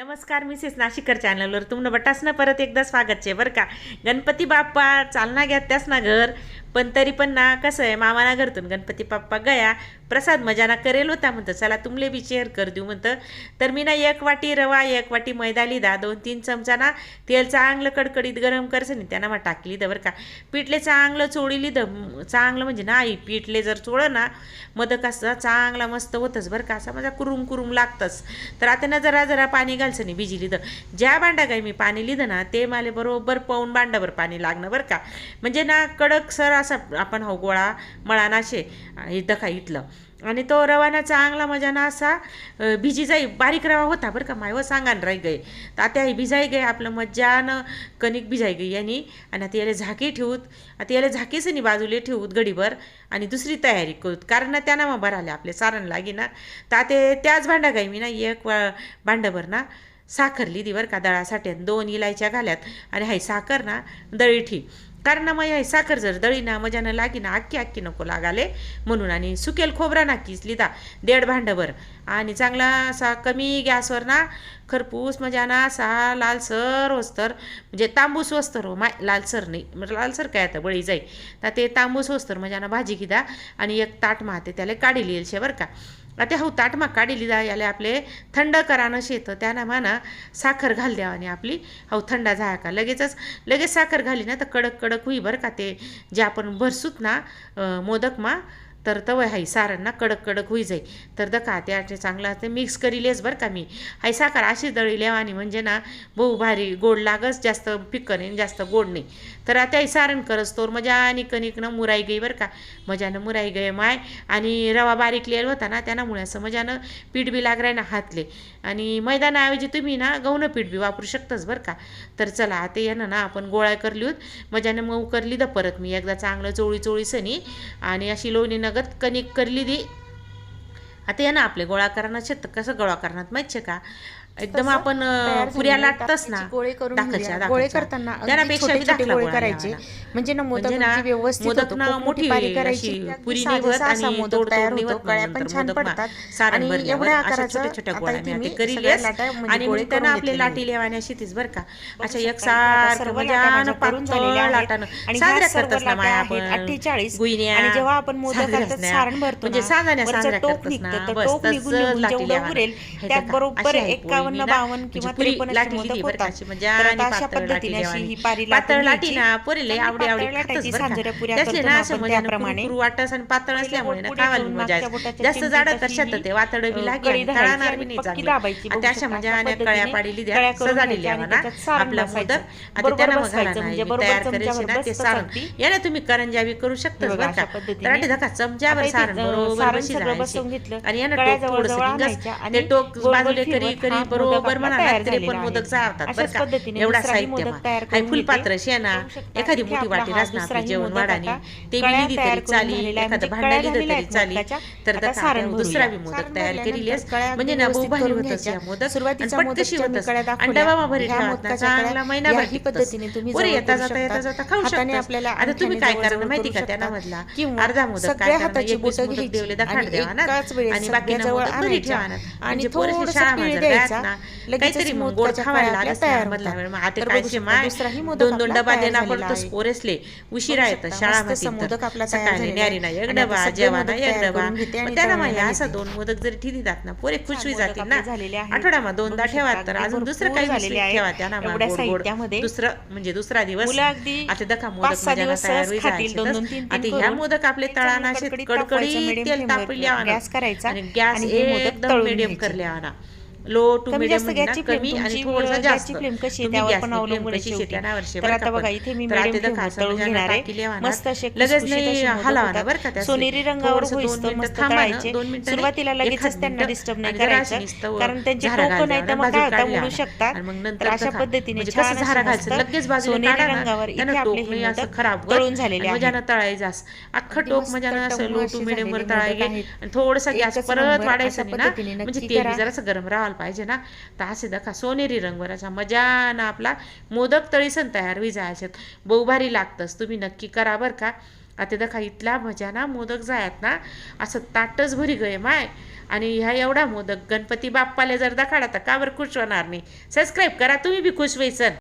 नमस्कार मिसेस नाशिकर चॅनलवर. तुमनं बटासनं परत एकदा स्वागत आहे बरं का? गणपती बाप्पा चालना घ्या त्याच ना घर. पण तरी पण ना कसं आहे मामाना घरतून गणपती बाप्पा गया. प्रसाद मजाना करेल होता म्हणतं चला तुमले बी शेअर कर देऊ म्हणतं. तर मी ना एक वाटी रवा एक वाटी मैदा लिदा दोन तीन चमचा ना तेल चांगलं कडकडीत गरम करसं नाही त्यांना मग टाकली द बरं का? पिठले चांगलं चोळी लिदं चांगलं म्हणजे नाही पिठले जर चोळं ना मदक असं चांगला मस्त होतंच बरं का? असा माझा कुरुम कुरुम लागतंच. तर आता ना जरा जरा पाणी घाल नाही भिजी लिहिलं. ज्या भांडा काय मी पाणी लिहिलं ना ते मला बरोबर पाऊन भांडाभर पाणी लागणं बरं का. म्हणजे ना कडक सर असा आपण हो गोळा मळा नाशे हे दखा इथलं. आणि तो रवाना चांगला म्हणजे मजाना असा भिजी जाई बारीक रवा होता बरं का मायव व सांगान राही गे तात्याही भिजाई गे आपलं मज्जानं कणिक भिजाई गई यांनी. आणि आता याला झाकी ठेवूत आता याला झाकीसनी बाजूला बाजूले ठेवूत गडीभर आणि दुसरी तयारी करूत. कारण ना त्यांना मग भराले आपले सारण लागे ना. ताते त्याच भांडा गाई मी ना एक भांडंभर भांडाभर ना साखर लिहिली बरं का दळासाठी. दोन इलायच्या घाल्यात. आणि हाय साखर ना दळी ठी कारण मग साखर जर दळी ना मजानं लागी ना अक्की अक्की नको लागाले. म्हणून आणि सुकेल खोबरा नाकीच लिदा देड भांडभर. आणि चांगला असा कमी गॅसवर ना खरपूस मजाना असा लालसर वस्तर म्हणजे तांबूस वस्तर हो माय लालसर नाही म्हणजे लालसर काय आता बळी जाई. तर ते तांबूस वस्तर मजाना भाजी घिदा आणि एक ताट माते त्याला काढी लिहिल शे बरं का. आता हो ताट मा काढली जा याला आपले थंड करानं शेतं त्यानं म्हणा साखर घाल द्यावा आणि आपली. हो थंडा झाला का लगेचच लगेच साखर घाली ना तर कडक कडक होई बरं का ते जे आपण भरसूत ना मोदक मोदकमा तर तवय हाय सारण ना कडक कडक होई जाई. तर दका त्या चांगलं चांगला ते मिक्स करीलेच बरं का मी. हाय साखर अशी दळी लेवानी म्हणजे ना बहु भारी गोड लागस जास्त पिक्क नाही जास्त गोड नाही तर आता सारण करस तोर मजा आणि कणिकनं मुराई गई बरं का. मजानं मुराई गय माय. आणि रवा बारीक लिहिलं होता ना त्यामुळे असं मजानं पीठ बी लाग ना हातले. आणि मैदानाऐवजी तुम्ही ना गहूनं पीठ बी वापरू शकताच बरं का. तर चला आता यानं ना आपण गोळा करली होत मजानं मऊ करली द परत मी. एकदा चांगलं चोळी चोळी सनी. आणि अशी लोणी नगत कणिक करली दी. आता या ना आपले गोळा करणार शेत कसं गोळा करणार माहिती आहे का? एकदम आपण पुऱ्या ना. गोळे करून गोळे करताना गोळे करायचे. म्हणजे ना मोदक म्हणजे ना, व्यवस्थित मोठी करायची. अशी पुरी निवत आणि मोदक तयार होतो कळ्या पण छान पडतात. आणि एवढ्या आकाराचं छोट्या गोळ्या मी करी म्हणजे आणि गोळे त्यांना आपले लाटी लेवाण्या शेतीच का. अशा एक सारखं सर्व म्हणजे झालेल्या लाटानं आणि करत आपण. आणि जेव्हा आपण मोदक सारण भरतो म्हणजे ना, साजण्या करत असणार. बस, निघून लाटी बरोबर आहे म्हणजे म्हणजे त्रेपन्न बावन्न किंवा त्रेपन्न म्हणजे आणि अशा पातळ लाटी पद्धतीने अशी ही पातळ लाटी ना पोरीले आवडी आवडी ना असं म्हणजे त्याप्रमाणे. आणि पातळ असल्यामुळे ना गोडपुडे मजा जास्त जाड तर अशी, ते वातड बी लागेल बी नाही आणि त्या अशा म्हणजे कळ्या पाडी लिहिल्या आपला मोदक आता त्याला मग घालणार म्हणजे तयार करेल ना ते सारण. याने तुम्ही करंजा बी करू शकताच बरं का. चमच्यावर सारण बरोबर घेतलं. आणि यानं टोक ते टोक बाजूले करी करी बरोबर आपला म्हणा तयार तरी पण मोदक. चावतात बरं का एवढा साहित्य मोदक मा. करून फुलपात्र शकता, एखादी मोठी वाटी हा रास ना आपली दुसराही जेवण मोदक वाढानी ते बी तयार तरी करून चाली झालेल्या आहे. एखादं म्हणजे भांडा झालेल्या तरी आहेत चाली मोदकाच्या. तर दुसरा बी. मोदक तयार केलेली म्हणजे ना बहु भारी होतच घ्यायच्या. या मोदक आणि मी. डबा भरी चांगला महिनाभर टिकतस. पद्धतीने तुम्ही जवळ येता जाता येता शकता. जाता खाऊ शकतास. आपल्याला आता तुम्ही काय अंगठ्याने करा जवळ माहिती का शकता. त्यांना मधला अर्धा मोदक काय करणार हाताची बोटं मोदक घ्यायची देवले दखाड आणि बाकी मोदक. ठेवा आणि थोडंसं शाळा माझ्या ना काहीतरी मग गोड खावायला ना दोन दोन डबा पडतोस आहे. पोरेसले उशिरा येतं शाळा सकाळी न्यारी ना आहे. एक डबा एक त्यांना माहिती असं. दोन मोदक जरी ठिदी जात ना पोरे खुशवी मोदक जातील ना. आठवड्यामा दोनदा ठेवा तर अजून दुसरं काही. ठेवा त्यांना दुसरं म्हणजे दुसरा दिवस आता पाच मोदक दिवस तयार होई जायचे आता ह्या. मोदक आपले तळाना कडकडी तेल flame वर तापली आवाना गॅस करायचा आणि गॅस एकदम मिडियम घ्यायचे. लो टू कमी मिडियम जास्त गॅसची फ्लेम कमी आणि थोडंसं गॅसची जास्त फ्लेम कशी आहे त्यावर गॅसची पण अवलंबून वर्षे तर आता बघा. इथे मी दका वर तळून घेणार आहे. मस्त असे लगेच नाही असे मोदक हलावा ना होतात. बरं का. सोनेरी रंगावर मिनिटं मस्त तळायचे. सुरुवातीला लगेचच त्यांना डिस्टर्ब नाही करायचं कारण त्यांचे झारा टोकं घाल नाही तर मग काय होतं मुडू शकतात आणि मग तर नंतर अशा. पद्धतीने म्हणजे छान लगेच सोनेरी रंगावर इथे आपले हे नाही असं खराब तळून झालेले. मजानं तळायचास अख्खं टोक मजानं असं लो टू मिडियम वर तळायचे. आणि थोडंसं गॅस परत वाढायचं म्हणजे नक्की ते करा. जरासं गरम राहायला पाहिजे ना? तर असे दखा. सोनेरी रंगवराचा मजानं आपला मोदक तळीसन तयार होई जायचे. बहुभारी लागतंच तुम्ही नक्की करा बरं का? आता दखा इथला मजा ना मोदक जायत ना? असं ताटच भरी गय माय. आणि ह्या एवढा मोदक गणपती बाप्पाला जर दखाडा तर का बरं खुश होणार नाही. सबस्क्राईब करा. तुम्ही बी खुश व्हायचं